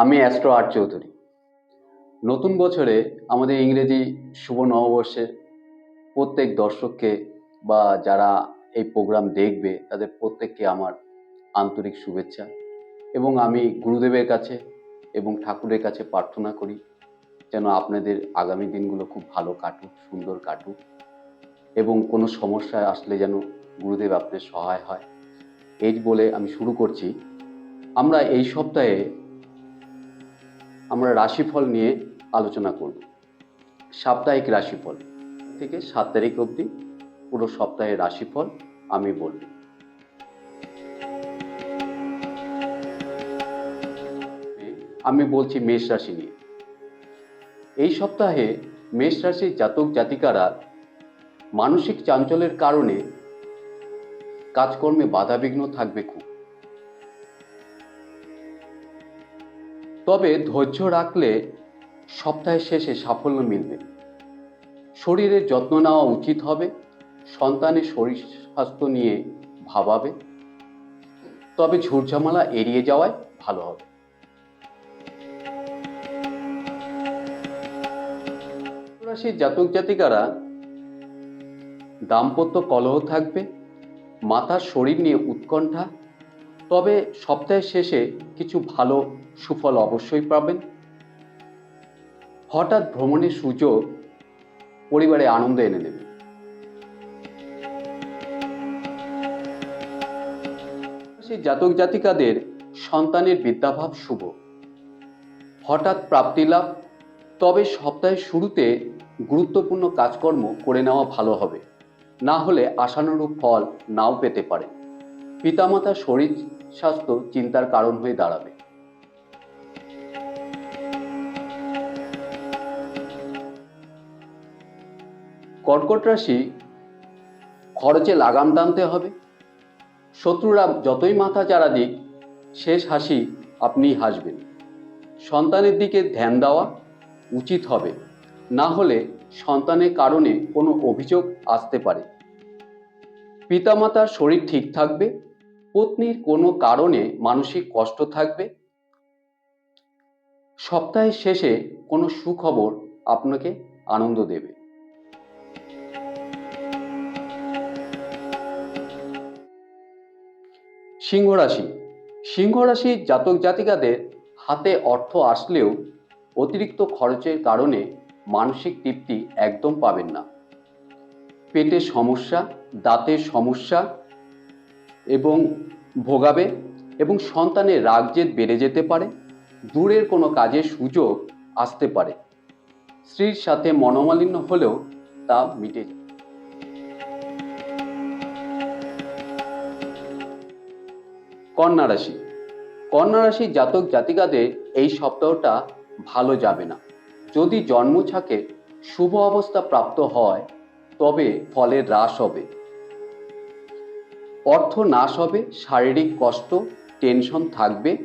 আমি অ্যাস্ট্রো আর চৌধুরী। নতুন বছরে আমাদের ইংরেজি শুভ নববর্ষে প্রত্যেক দর্শককে বা যারা এই প্রোগ্রাম দেখবে, তাদের প্রত্যেককে আমার আন্তরিক শুভেচ্ছা। এবং আমি গুরুদেবের কাছে এবং ঠাকুরের কাছে প্রার্থনা করি, যেন আপনাদের আগামী দিনগুলো খুব ভালো কাটুক, সুন্দর কাটুক। এবং কোনো সমস্যায় আসলে যেন গুরুদেব আপনার সহায় হয়। এই বলে আমি শুরু করছি। আমরা এই সপ্তাহে আমরা রাশিফল নিয়ে আলোচনা করব। সাপ্তাহিক রাশিফল থেকে সাত তারিখ অবধি পুরো সপ্তাহের রাশিফল, আমি বলব। আমি বলছি মেষ রাশি নিয়ে। এই সপ্তাহে মেষ রাশির জাতক জাতিকারা মানসিক চাঞ্চল্যের কারণে কাজকর্মে বাধাবিঘ্ন থাকবে খুব। তবে ধৈর্য রাখলে সপ্তাহের শেষে সাফল্য মিলবে। শরীরের যত্ন নেওয়া উচিত হবে, সন্তানের শরীর স্বাস্থ্য নিয়ে ভাবাবে। তবে ঝুটঝামেলা এড়িয়ে যাওয়াই ভালো হবে। রাশির জাতক জাতিকারা দাম্পত্য কলহ থাকবে মাথার শরীর নিয়ে উৎকণ্ঠা, তবে সপ্তাহের শেষে কিছু ভালো সুফল অবশ্যই পাবেন। হঠাৎ ভ্রমণের সুযোগ পরিবারে আনন্দ এনে দেবে। সেই জাতক জাতিকাদের সন্তানের বিদ্যাভাব শুভ। হঠাৎ প্রাপ্তি লাভ, তবে সপ্তাহের শুরুতে গুরুত্বপূর্ণ কাজকর্ম করে নেওয়া ভালো হবে। না হলে আশানুরূপ ফল নাও পেতে পারে। পিতামাতার শরীর স্বাস্থ্য চিন্তার কারণ হয়ে দাঁড়াবে। কর্কট রাশি খরচে লাগাম টানতে হবে। শত্রুরা যতই মাথা চারা দিক, শেষ হাসি আপনি হাসবেন। সন্তানের দিকে ধ্যান দেওয়া উচিত হবে। না হলে সন্তানের কারণে কোনো অভিযোগ আসতে পারে। পিতামাতার শরীর ঠিক থাকবে, পত্নীর কোনো কারণে মানসিক কষ্ট থাকবে। সপ্তাহের শেষে কোনো সুখবর আপনাকে আনন্দ দেবে। সিংহ রাশি। সিংহ রাশির জাতক জাতিকাদের হাতে অর্থ আসলেও অতিরিক্ত খরচের কারণে মানসিক তৃপ্তি একদম পাবেন না। পেটের সমস্যা দাঁতের সমস্যা এবং ভোগাবে এবং সন্তানের রাগ জেদ বেড়ে যেতে পারে, দূরের কোনো কাজের সুযোগ আসতে পারে। স্ত্রীর সাথে মনোমালিন্য হলেও তা মিটে যাবে কন্যা রাশি। কন্যা রাশির জাতক জাতিকাদের এই সপ্তাহটা ভালো যাবে না। যদি জন্মছাকে শুভ অবস্থা প্রাপ্ত হয়, তবে ফলের হ্রাস হবে। অর্থ নাশ হবে, শারীরিক কষ্ট, টেনশন থাকবে,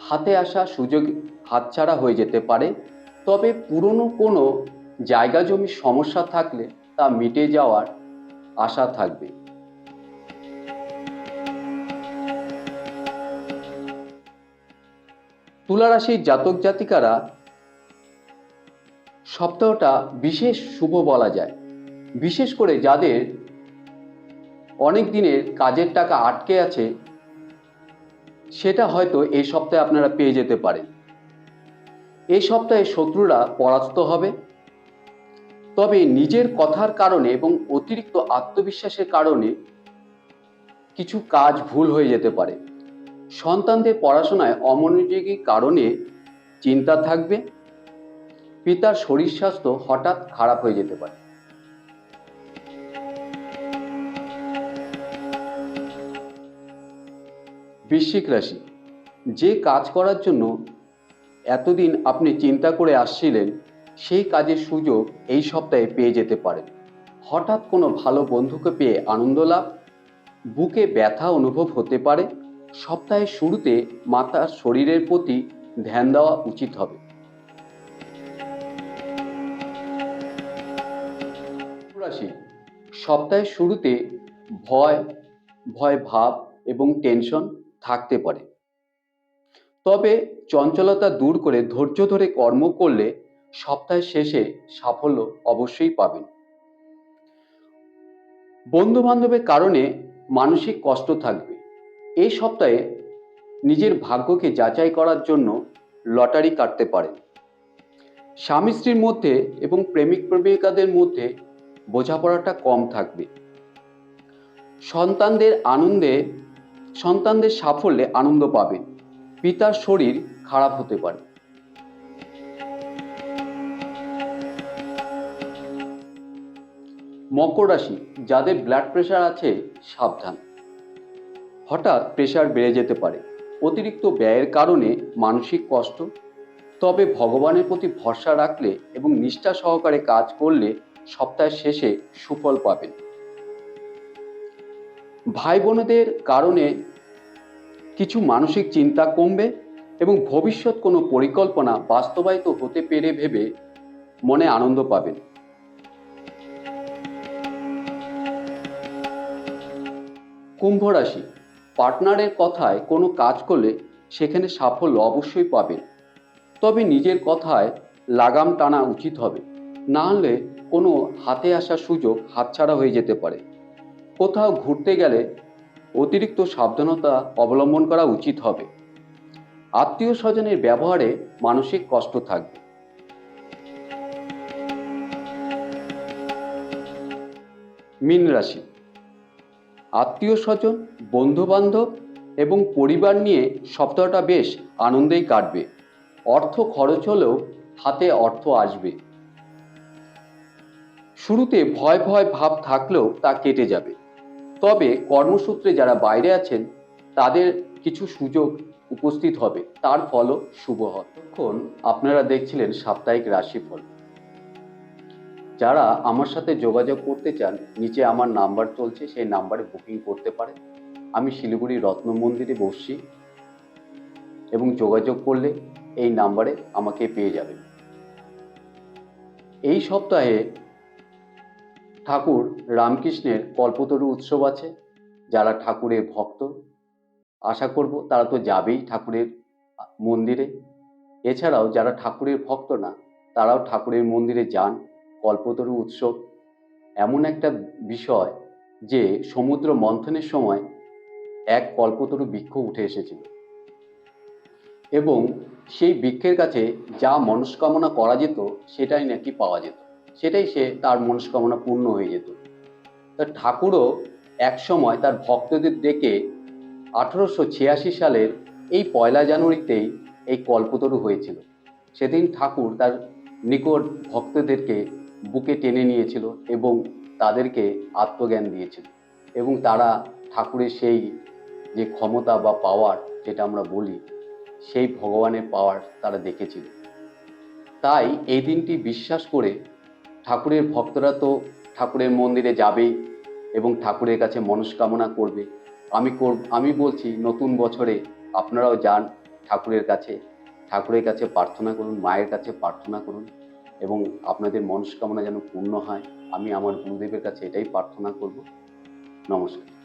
হাতে আসা সুযোগ হাতছাড়া হয়ে যেতে পারে। তবে পুরনো কোনো জায়গা জমির সমস্যা থাকলে তা মিটে যাওয়ার আশা থাকবে। তুলা রাশির জাতক জাতিকারা সপ্তাহটা বিশেষ শুভ বলা যায়। বিশেষ করে যাদের অনেক দিনের কাজের টাকা আটকে আছে, সেটা হয়তো এই সপ্তাহে আপনারা পেয়ে যেতে পারেন। এই সপ্তাহে শত্রুরা পরাস্ত হবে। তবে নিজের কথার কারণে এবং অতিরিক্ত আত্মবিশ্বাসের কারণে কিছু কাজ ভুল হয়ে যেতে পারে। সন্তানদের পড়াশোনায় অমনোযোগী কারণে চিন্তা থাকবে। পিতার শরীর স্বাস্থ্য হঠাৎ খারাপ হয়ে যেতে পারে। বৃশ্চিক রাশি, যে কাজ করার জন্য এতদিন আপনি চিন্তা করে আসছিলেন, সেই কাজের সুযোগ এই সপ্তাহে পেয়ে যেতে পারেন। হঠাৎ কোনো ভালো বন্ধুকে পেয়ে আনন্দ লাভ, বুকে ব্যথা অনুভব হতে পারে সপ্তাহের শুরুতে মাতার শরীরের প্রতি ধ্যান দেওয়া উচিত হবে। সপ্তাহের শুরুতে ভয় ভয় ভাব এবং টেনশন থাকতে পারে। তবে চঞ্চলতা দূর করে ধৈর্য ধরে কর্ম করলে সপ্তাহের শেষে সাফল্য অবশ্যই পাবেন। বন্ধু বান্ধবের কারণে মানসিক কষ্ট থাকবে। এই সপ্তাহে নিজের ভাগ্যকে যাচাই করার জন্য লটারি কাটতে পারেন। স্বামী স্ত্রীর মধ্যে এবং প্রেমিক প্রেমিকাদের মধ্যে বোঝাপড়াটা কম থাকবে। সন্তানদের আনন্দে, সন্তানদের সাফল্যে আনন্দ পাবেন। পিতার শরীর খারাপ হতে পারে। মকর রাশি, যাদের ব্লাড প্রেশার আছে, সাবধান। হঠাৎ প্রেশার বেড়ে যেতে পারে। অতিরিক্ত ব্যয়ের কারণে মানসিক কষ্ট। তবে ভগবানের প্রতি ভরসা রাখলে এবং নিষ্ঠা সহকারে কাজ করলে সপ্তাহের শেষে সুফল পাবেন। ভাই বোনদের কারণে কিছু মানসিক চিন্তা কমবে এবং ভবিষ্যৎ কোনো পরিকল্পনা বাস্তবায়িত হতে পেরে ভেবে মনে আনন্দ পাবেন। কুম্ভ রাশি পার্টনারের কথায় কোনো কাজ করলে সেখানে সাফল্য অবশ্যই পাবেন। তবে নিজের কথায় লাগাম টানা উচিত হবে। না হলে কোনো হাতে আসা সুযোগ হাতছাড়া হয়ে যেতে পারে। কোথাও ঘুরতে গেলে অতিরিক্ত সাবধানতা অবলম্বন করা উচিত হবে। আত্মীয় স্বজনের ব্যবহারে মানসিক কষ্ট থাকবে। মীন রাশি আত্মীয় স্বজন বন্ধু বান্ধব এবং পরিবার নিয়ে সপ্তাহটা বেশ আনন্দেই কাটবে। অর্থ খরচ হলেও হাতে অর্থ আসবে। শুরুতে ভয় ভয় ভাব থাকলেও তা কেটে যাবে। তবে কর্মসূত্রে যারা বাইরে আছেন, তাদের কিছু সুযোগ উপস্থিত হবে। তার ফলও শুভ হবে। তখন আপনারা দেখছিলেন সাপ্তাহিক রাশিফল। যারা আমার সাথে যোগাযোগ করতে চান, নিচে আমার নাম্বার চলছে, সেই নাম্বারে বুকিং করতে পারেন। আমি শিলিগুড়ি রত্ন মন্দিরে বসছি এবং যোগাযোগ করলে এই নাম্বারে আমাকে পেয়ে যাবেন। এই সপ্তাহে ঠাকুর রামকৃষ্ণের কল্পতরু উৎসব আছে। যারা ঠাকুরের ভক্ত, আশা করব তারা তো যাবেই ঠাকুরের মন্দিরে। এছাড়াও যারা ঠাকুরের ভক্ত না, তারাও ঠাকুরের মন্দিরে যান। কল্পতরু উৎসব। এমন একটা বিষয় যে সমুদ্র মন্থনের সময় এক কল্পতরু বৃক্ষ উঠে এসেছিল। এবং সেই বৃক্ষের কাছে যা মনস্কামনা করা যেত, সেটাই নাকি পাওয়া যেত। সেটাই সে তার মনস্কামনা পূর্ণ হয়ে যেত। তা ঠাকুরও এক সময় তার ভক্তদের ডেকে আঠারোশো ছিয়াশি সালের এই পয়লা জানুয়ারিতেই এই কল্পতরু হয়েছিল। সেদিন ঠাকুর তার নিকট ভক্তদেরকে বুকে টেনে নিয়েছিল এবং তাদেরকে আত্মজ্ঞান দিয়েছিল। এবং তারা ঠাকুরের সেই যে ক্ষমতা বা পাওয়ার যেটা আমরা বলি, সেই ভগবানের পাওয়ার তারা দেখেছিল। তাই এই দিনটি বিশ্বাস করে ঠাকুরের ভক্তরা তো ঠাকুরের মন্দিরে যাবেই এবং ঠাকুরের কাছে মনস্কামনা করবে। আমি কর, আমি বলছি নতুন বছরে আপনারাও যান ঠাকুরের কাছে। ঠাকুরের কাছে প্রার্থনা করুন, মায়ের কাছে প্রার্থনা করুন। এবং আপনাদের মনস্কামনা যেন পূর্ণ হয়। আমি আমার গুরুদেবের কাছে এটাই প্রার্থনা করব। নমস্কার।